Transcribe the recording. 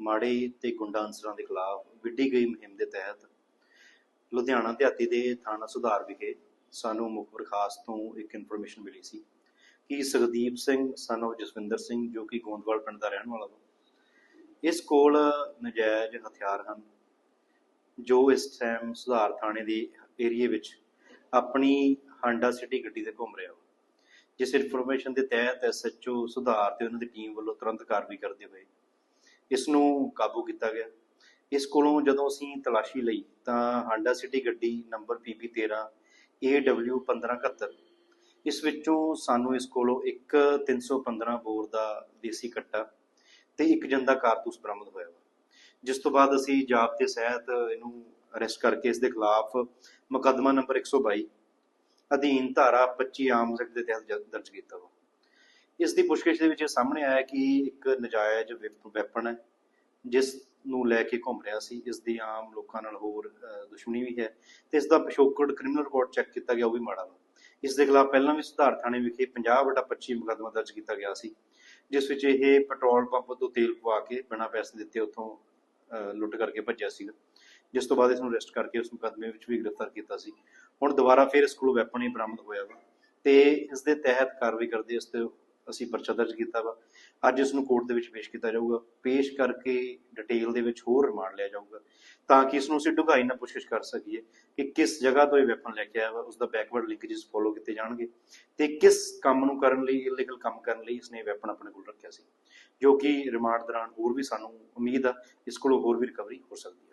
ਮਾੜੇ ਤੇ ਗੁੰਡਾ ਅਨਸਰਾਂ ਦੇ ਖਿਲਾਫ ਵਿੱਢੀ ਗਈ ਮੁਹਿੰਮ ਦੇ ਤਹਿਤ ਲੁਧਿਆਣਾ ਦਿਹਾਤੀ ਦੇ ਥਾਣਾ ਸੁਧਾਰ ਵਿਖੇ ਸਾਨੂੰ ਮੁਖਬਰ ਖਾਸ ਤੋਂ ਇੱਕ ਇਨਫੋਰਮੇਸ਼ਨ ਮਿਲੀ ਸੀ ਕਿ ਸੁਖਦੀਪ ਸਿੰਘ, son of ਜਸਵਿੰਦਰ ਸਿੰਘ, ਜੋ ਕਿ ਗੋਂਦਵਾਲ ਪਿੰਡ ਦਾ ਰਹਿਣ ਵਾਲਾ ਵਾ, ਇਸ ਕੋਲ ਨਜਾਇਜ਼ ਹਥਿਆਰ ਹਨ, ਜੋ ਇਸ ਟਾਈਮ ਸੁਧਾਰ ਥਾਣੇ ਦੇ ਏਰੀਏ ਵਿੱਚ ਆਪਣੀ ਹਾਂਡਾ ਸਿਟੀ ਗੱਡੀ ਤੇ ਘੁੰਮ ਰਿਹਾ ਜਿਸ ਇਨਫੋਰਮੇਸ਼ਨ ਦੇ ਤਹਿਤ ਐਸਐਚਓ ਸੁਧਾਰ ਤੇ ਉਹਨਾਂ ਦੀ ਟੀਮ ਵੱਲੋਂ ਤੁਰੰਤ ਕਾਰਵਾਈ ਕਰਦੇ ਹੋਏ ਇਸ ਨੂੰ ਕਾਬੂ ਕੀਤਾ ਗਿਆ। ਇਸ ਕੋਲੋਂ ਜਦੋਂ ਅਸੀਂ ਤਲਾਸ਼ੀ ਲਈ ਤਾਂ ਹਾਂਡਾ ਸਿਟੀ ਗੱਡੀ ਨੰਬਰ PB13 AW 1571 ਇਸ ਵਿੱਚੋਂ ਸਾਨੂੰ ਇਸ ਕੋਲੋਂ ਇੱਕ 315 ਬੋਰ ਦਾ ਦੇਸੀ ਕੱਟਾ ਤੇ ਇੱਕ ਜੰਦਾ ਕਾਰਤੂਸ ਬਰਾਮਦ ਹੋਇਆ ਵਾ। ਜਿਸ ਤੋਂ ਬਾਅਦ ਅਸੀਂ ਜਾਬਤੇ ਸਹਿਤ ਇਹਨੂੰ ਅਰੈਸਟ ਕਰਕੇ ਇਸ ਦੇ ਖਿਲਾਫ ਮੁਕੱਦਮਾ ਨੰਬਰ 122 ਅਧੀਨ ਧਾਰਾ 25 ਆਮ ਐਕਟ ਦੇ ਤਹਿਤ ਦਰਜ ਕੀਤਾ ਵਾ। ਇਸ ਦੀ ਪੁੱਛਗਿੱਛ ਦੇ ਵਿੱਚ ਇਹ ਸਾਹਮਣੇ ਆਇਆ ਕਿ ਇੱਕ ਨਜਾਇਜ਼ ਵੈਪਨ ਹੈ ਜਿਸ ਨੂੰ ਲੈ ਕੇ ਘੁੰਮ ਰਿਹਾ ਸੀ। ਇਸ ਦੀ ਆਮ ਲੋਕਾਂ ਨਾਲ ਹੋਰ ਦੁਸ਼ਮਣੀ ਵੀ ਹੈ ਤੇ ਇਸ ਦਾ ਪਿਛੋਕੜ ਕ੍ਰਿਮੀਨਲ ਰਿਕਾਰਡ ਚੈੱਕ ਕੀਤਾ ਗਿਆ ਉਹ ਵੀ ਮਾੜਾ ਵਾ। ਇਸ ਦੇ ਖਿਲਾਫ ਪਹਿਲਾਂ ਵੀ ਸੁਧਾਰ ਥਾਣੇ ਵਿਖੇ 50/25 ਮੁਕੱਦਮਾ ਦਰਜ ਕੀਤਾ ਗਿਆ ਸੀ ਜਿਸ ਵਿੱਚ ਇਹ ਪੈਟਰੋਲ ਪੰਪ ਤੋਂ ਤੇਲ ਪਵਾ ਕੇ ਬਿਨਾਂ ਪੈਸੇ ਦਿੱਤੇ ਉੱਥੋਂ ਅਹ, ਲੁੱਟ ਕਰਕੇ ਭੱਜਿਆ ਸੀਗਾ। ਜਿਸ ਤੋਂ ਬਾਅਦ ਇਸ ਨੂੰ ਅਰੈਸਟ ਕਰਕੇ ਉਸ ਮੁਕੱਦਮੇ ਵਿੱਚ ਵੀ ਗ੍ਰਿਫਤਾਰ ਕੀਤਾ ਸੀ। ਹੁਣ ਦੁਬਾਰਾ ਫਿਰ ਇਸ ਕੋਲੋਂ ਵੈਪਨ ਹੀ ਬਰਾਮਦ ਹੋਇਆ ਵਾ ਤੇ ਇਸ ਦੇ ਤਹਿਤ ਕਾਰਵਾਈ ਕਰਦੇ ਇਸ ਤੇ ਅਸੀਂ ਪਰਚਾ ਦਰਜ ਕੀਤਾ ਵਾ। ਅੱਜ ਇਸ ਨੂੰ ਕੋਰਟ ਦੇ ਵਿੱਚ ਪੇਸ਼ ਕੀਤਾ ਜਾਊਗਾ। ਪੇਸ਼ ਕਰਕੇ ਡਿਟੇਲ ਦੇ ਵਿੱਚ ਹੋਰ ਰਿਮਾਂਡ ਲਿਆ ਜਾਊਗਾ ਤਾਂ ਕਿ ਇਸ ਨੂੰ ਅਸੀਂ ਡੂੰਘਾਈ ਨਾਲ ਪੁੱਛਗਿੱਛ ਕਰ ਸਕੀਏ ਕਿ ਕਿਸ ਜਗ੍ਹਾ ਤੋਂ ਇਹ ਵੈਪਨ ਲੈ ਕੇ ਆਇਆ ਵਾ ਉਸ ਦਾ ਬੈਕਵਰਡ ਲਿੰਕੇजेस ਫੋਲੋ ਕੀਤੇ ਜਾਣਗੇ ਤੇ ਕਿਸ ਕੰਮ ਨੂੰ ਕਰਨ ਲਈ ਇਲੀਗਲ ਕੰਮ ਕਰਨ ਲਈ ਇਸਨੇ ਵੈਪਨ ਆਪਣੇ ਕੋਲ ਰੱਖਿਆ ਸੀ, ਜੋ ਕਿ ਰਿਮਾਂਡ ਦੌਰਾਨ ਹੋਰ ਵੀ ਸਾਨੂੰ ਉਮੀਦ ਆ, ਇਸ ਕੋਲੋਂ ਹੋਰ ਵੀ ਰਿਕਵਰੀ ਹੋ ਸਕਦੀ ਹੈ।